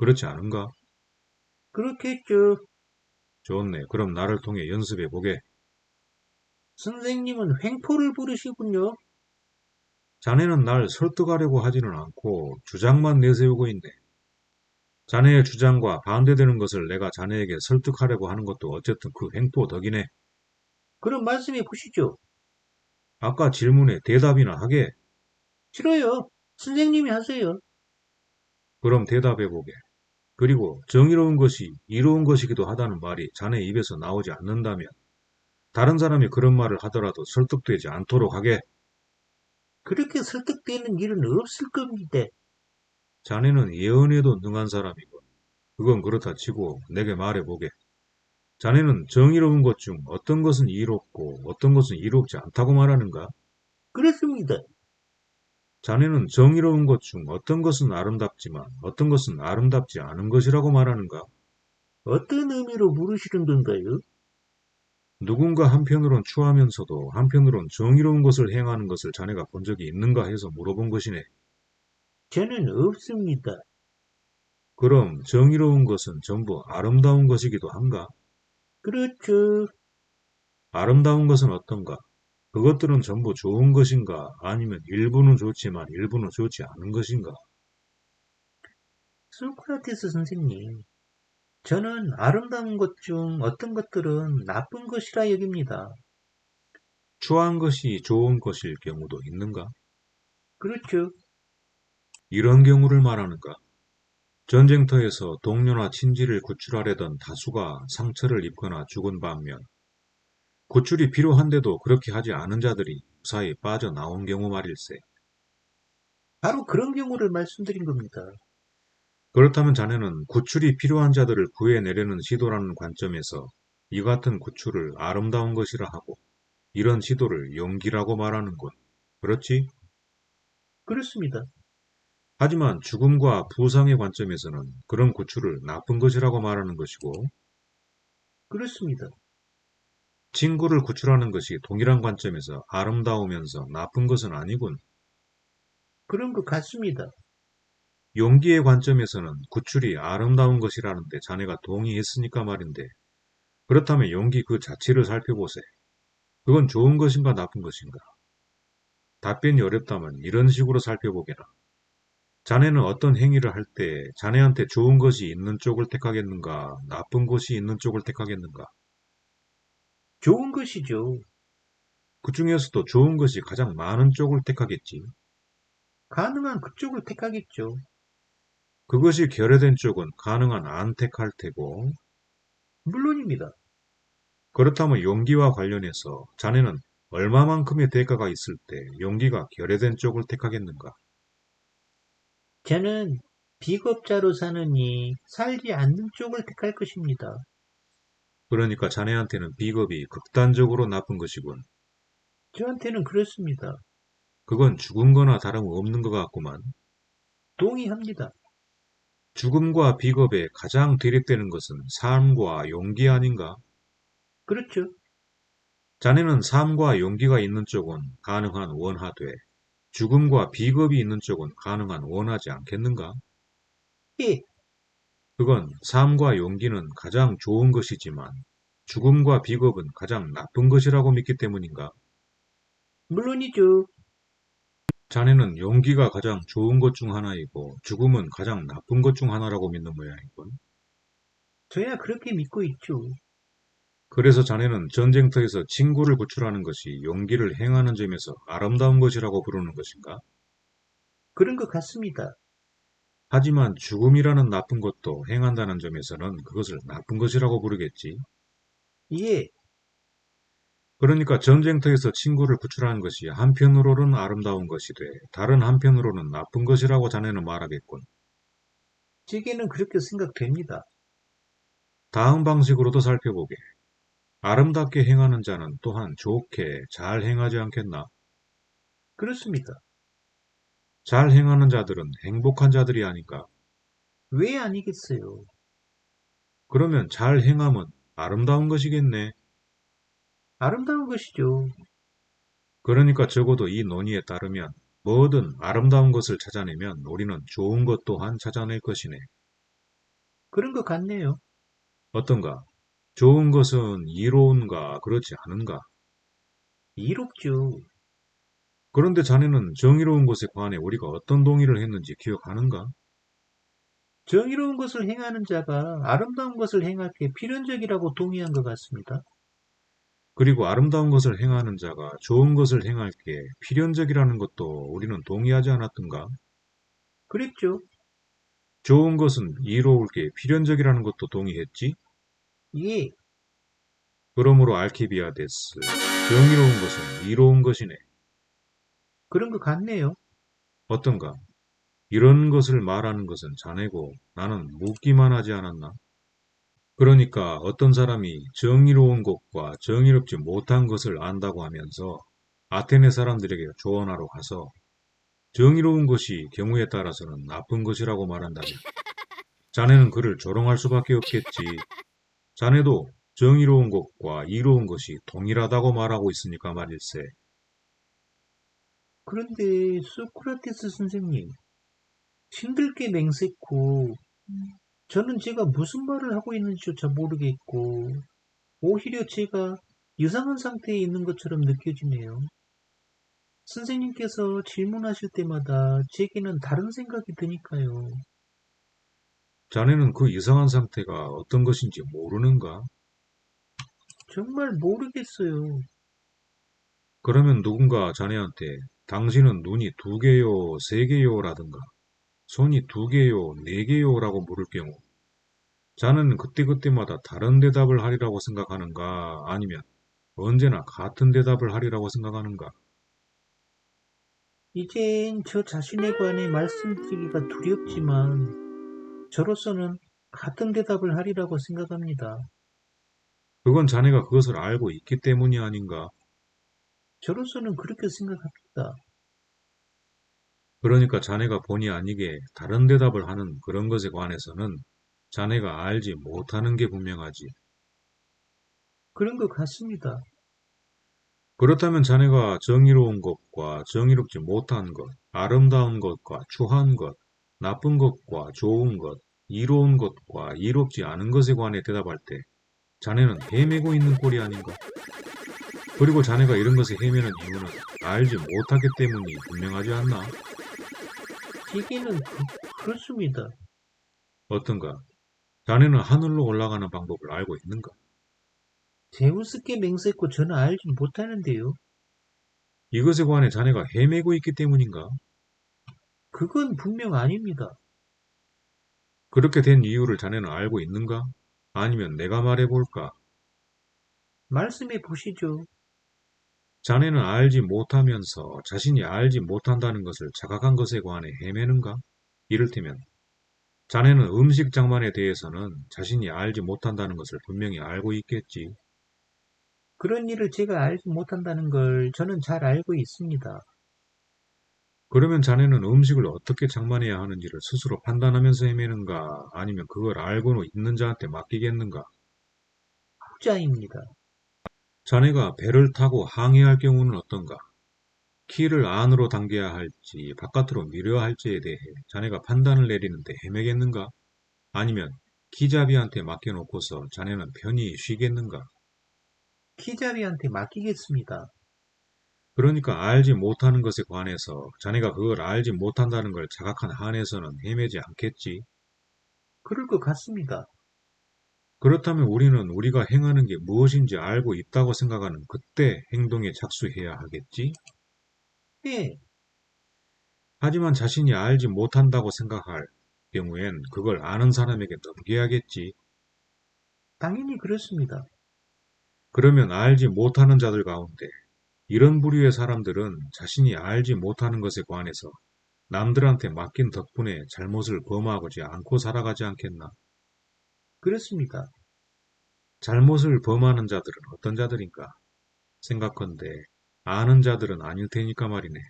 그렇지 않은가? 그렇겠죠. 좋네. 그럼 나를 통해 연습해 보게. 선생님은 횡포를 부르시군요. 자네는 날 설득하려고 하지는 않고 주장만 내세우고 있네. 자네의 주장과 반대되는 것을 내가 자네에게 설득하려고 하는 것도 어쨌든 그 횡포 덕이네. 그럼 말씀해 보시죠. 아까 질문에 대답이나 하게. 싫어요. 선생님이 하세요. 그럼 대답해 보게. 그리고 정의로운 것이 이로운 것이기도 하다는 말이 자네 입에서 나오지 않는다면 다른 사람이 그런 말을 하더라도 설득되지 않도록 하게. 그렇게 설득되는 일은 없을 겁니다. 자네는 예언에도 능한 사람이고 그건 그렇다 치고 내게 말해보게. 자네는 정의로운 것 중 어떤 것은 이롭고 어떤 것은 이롭지 않다고 말하는가? 그렇습니다. 자네는 정의로운 것 중 어떤 것은 아름답지만 어떤 것은 아름답지 않은 것이라고 말하는가? 어떤 의미로 물으시는 건가요? 누군가 한편으론 추하면서도 한편으론 정의로운 것을 행하는 것을 자네가 본 적이 있는가 해서 물어본 것이네. 저는 없습니다. 그럼 정의로운 것은 전부 아름다운 것이기도 한가? 그렇죠. 아름다운 것은 어떤가? 그것들은 전부 좋은 것인가? 아니면 일부는 좋지만 일부는 좋지 않은 것인가? 소크라테스 선생님, 저는 아름다운 것 중 어떤 것들은 나쁜 것이라 여깁니다. 추한 것이 좋은 것일 경우도 있는가? 그렇죠. 이런 경우를 말하는가? 전쟁터에서 동료나 친지를 구출하려던 다수가 상처를 입거나 죽은 반면 구출이 필요한데도 그렇게 하지 않은 자들이 무사히 빠져나온 경우 말일세. 바로 그런 경우를 말씀드린 겁니다. 그렇다면 자네는 구출이 필요한 자들을 구해내려는 시도라는 관점에서 이 같은 구출을 아름다운 것이라 하고 이런 시도를 용기라고 말하는군. 그렇지? 그렇습니다. 하지만 죽음과 부상의 관점에서는 그런 구출을 나쁜 것이라고 말하는 것이고 그렇습니다. 친구를 구출하는 것이 동일한 관점에서 아름다우면서 나쁜 것은 아니군. 그런 것 같습니다. 용기의 관점에서는 구출이 아름다운 것이라는데 자네가 동의했으니까 말인데 그렇다면 용기 그 자체를 살펴보세. 그건 좋은 것인가 나쁜 것인가? 답변이 어렵다면 이런 식으로 살펴보게나. 자네는 어떤 행위를 할 때 자네한테 좋은 것이 있는 쪽을 택하겠는가, 나쁜 것이 있는 쪽을 택하겠는가? 좋은 것이죠. 그 중에서도 좋은 것이 가장 많은 쪽을 택하겠지. 가능한 그쪽을 택하겠죠. 그것이 결여된 쪽은 가능한 안 택할 테고, 물론입니다. 그렇다면 용기와 관련해서 자네는 얼마만큼의 대가가 있을 때 용기가 결여된 쪽을 택하겠는가? 저는 비겁자로 사느니 살지 않는 쪽을 택할 것입니다. 그러니까 자네한테는 비겁이 극단적으로 나쁜 것이군. 저한테는 그렇습니다. 그건 죽은 거나 다름없는 것 같구만. 동의합니다. 죽음과 비겁에 가장 대립되는 것은 삶과 용기 아닌가? 그렇죠. 자네는 삶과 용기가 있는 쪽은 가능한 원하되 죽음과 비겁이 있는 쪽은 가능한 원하지 않겠는가? 예, 그건 삶과 용기는 가장 좋은 것이지만 죽음과 비겁은 가장 나쁜 것이라고 믿기 때문인가? 물론이죠. 자네는 용기가 가장 좋은 것 중 하나이고 죽음은 가장 나쁜 것 중 하나라고 믿는 모양이군. 저야 그렇게 믿고 있죠. 그래서 자네는 전쟁터에서 친구를 구출하는 것이 용기를 행하는 점에서 아름다운 것이라고 부르는 것인가? 그런 것 같습니다. 하지만 죽음이라는 나쁜 것도 행한다는 점에서는 그것을 나쁜 것이라고 부르겠지. 예, 그러니까 전쟁터에서 친구를 구출하는 것이 한편으로는 아름다운 것이 돼 다른 한편으로는 나쁜 것이라고 자네는 말하겠군. 제게는 그렇게 생각됩니다. 다음 방식으로도 살펴보게. 아름답게 행하는 자는 또한 좋게 잘 행하지 않겠나? 그렇습니다. 잘 행하는 자들은 행복한 자들이 아닌가? 왜 아니겠어요? 그러면 잘 행함은 아름다운 것이겠네. 아름다운 것이죠. 그러니까 적어도 이 논의에 따르면 뭐든 아름다운 것을 찾아내면 우리는 좋은 것 또한 찾아낼 것이네. 그런 것 같네요. 어떤가? 좋은 것은 이로운가, 그렇지 않은가? 이롭죠. 그런데 자네는 정의로운 것에 관해 우리가 어떤 동의를 했는지 기억하는가? 정의로운 것을 행하는 자가 아름다운 것을 행할 게 필연적이라고 동의한 것 같습니다. 그리고 아름다운 것을 행하는 자가 좋은 것을 행할 게 필연적이라는 것도 우리는 동의하지 않았던가? 그랬죠. 좋은 것은 이로울 게 필연적이라는 것도 동의했지? 예, 그러므로 알키비아데스, 정의로운 것은 이로운 것이네. 그런 것 같네요. 어떤가? 이런 것을 말하는 것은 자네고 나는 묻기만 하지 않았나? 그러니까 어떤 사람이 정의로운 것과 정의롭지 못한 것을 안다고 하면서 아테네 사람들에게 조언하러 가서 정의로운 것이 경우에 따라서는 나쁜 것이라고 말한다면 자네는 그를 조롱할 수밖에 없겠지. 자네도 정의로운 것과 이로운 것이 동일하다고 말하고 있으니까 말일세. 그런데 소크라테스 선생님, 힘들게 맹세코 저는 제가 무슨 말을 하고 있는지조차 모르겠고 오히려 제가 이상한 상태에 있는 것처럼 느껴지네요. 선생님께서 질문하실 때마다 제게는 다른 생각이 드니까요. 자네는 그 이상한 상태가 어떤 것인지 모르는가? 정말 모르겠어요. 그러면 누군가 자네한테 당신은 눈이 두 개요, 세 개요 라든가 손이 두 개요, 네 개요 라고 물을 경우 자네는 그때그때마다 다른 대답을 하리라고 생각하는가? 아니면 언제나 같은 대답을 하리라고 생각하는가? 이젠 저 자신에 관해 말씀드리기가 두렵지만 저로서는 같은 대답을 하리라고 생각합니다. 그건 자네가 그것을 알고 있기 때문이 아닌가? 저로서는 그렇게 생각합니다. 그러니까 자네가 본의 아니게 다른 대답을 하는 그런 것에 관해서는 자네가 알지 못하는 게 분명하지. 그런 것 같습니다. 그렇다면 자네가 정의로운 것과 정의롭지 못한 것, 아름다운 것과 추한 것, 나쁜 것과 좋은 것, 이로운 것과 이롭지 않은 것에 관해 대답할 때 자네는 헤매고 있는 꼴이 아닌가? 그리고 자네가 이런 것에 헤매는 이유는 알지 못하기 때문이 분명하지 않나? 제게는 그, 그렇습니다. 어떤가? 자네는 하늘로 올라가는 방법을 알고 있는가? 제우스께 맹세코 저는 알지 못하는데요. 이것에 관해 자네가 헤매고 있기 때문인가? 그건 분명 아닙니다. 그렇게 된 이유를 자네는 알고 있는가? 아니면 내가 말해볼까? 말씀해 보시죠. 자네는 알지 못하면서 자신이 알지 못한다는 것을 자각한 것에 관해 헤매는가? 이를테면 자네는 음식 장만에 대해서는 자신이 알지 못한다는 것을 분명히 알고 있겠지. 그런 일을 제가 알지 못한다는 걸 저는 잘 알고 있습니다. 그러면 자네는 음식을 어떻게 장만해야 하는지를 스스로 판단하면서 헤매는가? 아니면 그걸 알고는 있는 자한테 맡기겠는가? 후자입니다. 자네가 배를 타고 항해할 경우는 어떤가? 키를 안으로 당겨야 할지 바깥으로 밀어야 할지에 대해 자네가 판단을 내리는데 헤매겠는가? 아니면 키잡이한테 맡겨놓고서 자네는 편히 쉬겠는가? 키자비한테 맡기겠습니다. 그러니까 알지 못하는 것에 관해서 자네가 그걸 알지 못한다는 걸 자각한 한에서는 헤매지 않겠지. 그럴 것 같습니다. 그렇다면 우리는 우리가 행하는 게 무엇인지 알고 있다고 생각하는 그때 행동에 착수해야 하겠지? 예, 하지만 자신이 알지 못한다고 생각할 경우엔 그걸 아는 사람에게 넘겨야겠지. 당연히 그렇습니다. 그러면 알지 못하는 자들 가운데 이런 부류의 사람들은 자신이 알지 못하는 것에 관해서 남들한테 맡긴 덕분에 잘못을 범하지 않고 살아가지 않겠나? 그렇습니다. 잘못을 범하는 자들은 어떤 자들인가? 생각컨대 아는 자들은 아닐 테니까 말이네.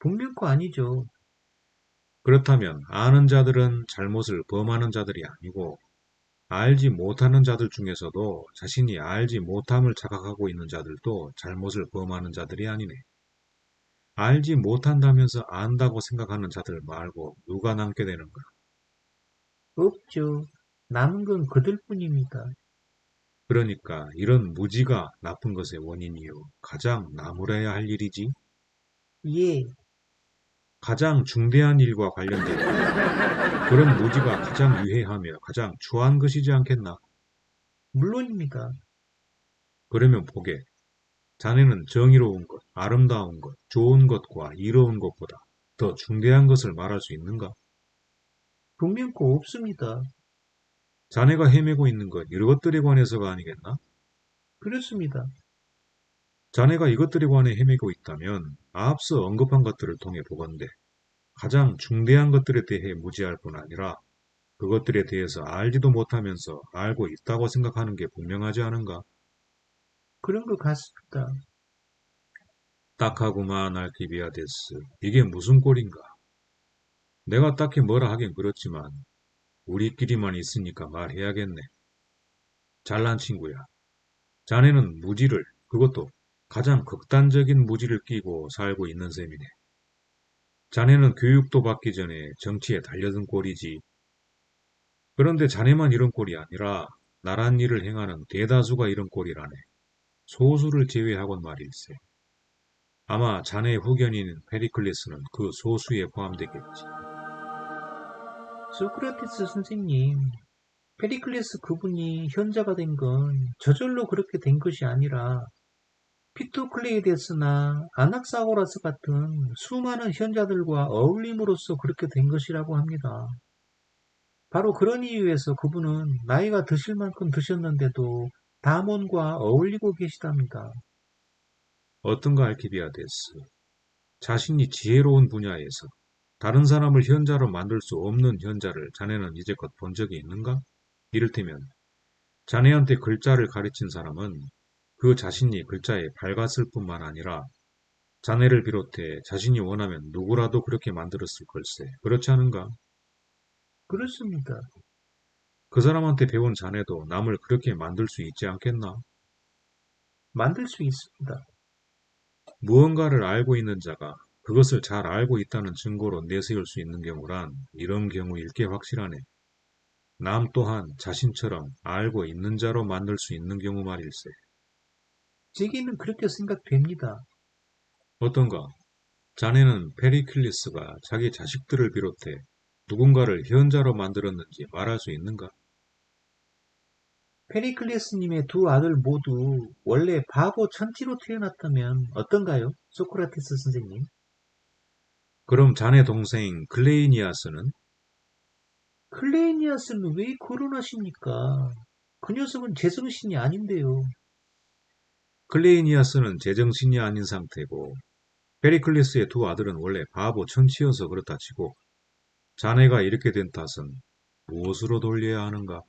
분명코 아니죠. 그렇다면 아는 자들은 잘못을 범하는 자들이 아니고 알지 못하는 자들 중에서도 자신이 알지 못함을 자각하고 있는 자들도 잘못을 범하는 자들이 아니네. 알지 못한다면서 안다고 생각하는 자들 말고 누가 남게 되는가? 없죠. 남은 건 그들뿐입니다. 그러니까 이런 무지가 나쁜 것의 원인이요. 가장 나무라야 할 일이지. 예, 가장 중대한 일과 관련된 일. 그런 무지가 가장 유해하며 가장 추한 것이지 않겠나? 물론입니다. 그러면 보게. 자네는 정의로운 것, 아름다운 것, 좋은 것과 이로운 것보다 더 중대한 것을 말할 수 있는가? 분명코 없습니다. 자네가 헤매고 있는 건 이것들에 관해서가 아니겠나? 그렇습니다. 자네가 이것들에 관해 헤매고 있다면 앞서 언급한 것들을 통해 보건대 가장 중대한 것들에 대해 무지할 뿐 아니라 그것들에 대해서 알지도 못하면서 알고 있다고 생각하는 게 분명하지 않은가? 그런 것 같습니다. 딱하구만 알키비아데스. 이게 무슨 꼴인가? 내가 딱히 뭐라 하긴 그렇지만 우리끼리만 있으니까 말해야겠네. 잘난 친구야. 자네는 무지를, 그것도 가장 극단적인 무지를 끼고 살고 있는 셈이네. 자네는 교육도 받기 전에 정치에 달려든 꼴이지. 그런데 자네만 이런 꼴이 아니라 나란 일을 행하는 대다수가 이런 꼴이라네. 소수를 제외하곤 말일세. 아마 자네의 후견인 페리클리스는 그 소수에 포함되겠지. 소크라테스 선생님, 페리클레스 그분이 현자가 된 건 저절로 그렇게 된 것이 아니라 피토클레이데스나 아낙사고라스 같은 수많은 현자들과 어울림으로써 그렇게 된 것이라고 합니다. 바로 그런 이유에서 그분은 나이가 드실 만큼 드셨는데도 다몬과 어울리고 계시답니다. 어떤가 알키비아데스. 자신이 지혜로운 분야에서 다른 사람을 현자로 만들 수 없는 현자를 자네는 이제껏 본 적이 있는가? 이를테면 자네한테 글자를 가르친 사람은 그 자신이 글자에 밝았을 뿐만 아니라 자네를 비롯해 자신이 원하면 누구라도 그렇게 만들었을 걸세. 그렇지 않은가? 그렇습니다. 그 사람한테 배운 자네도 남을 그렇게 만들 수 있지 않겠나? 만들 수 있습니다. 무언가를 알고 있는 자가 그것을 잘 알고 있다는 증거로 내세울 수 있는 경우란 이런 경우일 게 확실하네. 남 또한 자신처럼 알고 있는 자로 만들 수 있는 경우 말일세. 제게는 그렇게 생각됩니다. 어떤가? 자네는 페리클리스가 자기 자식들을 비롯해 누군가를 현자로 만들었는지 말할 수 있는가? 페리클레스님의 두 아들 모두 원래 바보 천지로 태어났다면 어떤가요? 소크라테스 선생님. 그럼 자네 동생 클레이니아스는 클레이니아스는 왜 거론하십니까? 그 녀석은 제정신이 아닌데요. 클레이니아스는 제정신이 아닌 상태고 페리클리스의 두 아들은 원래 바보 천치여서 그렇다 치고 자네가 이렇게 된 탓은 무엇으로 돌려야 하는가?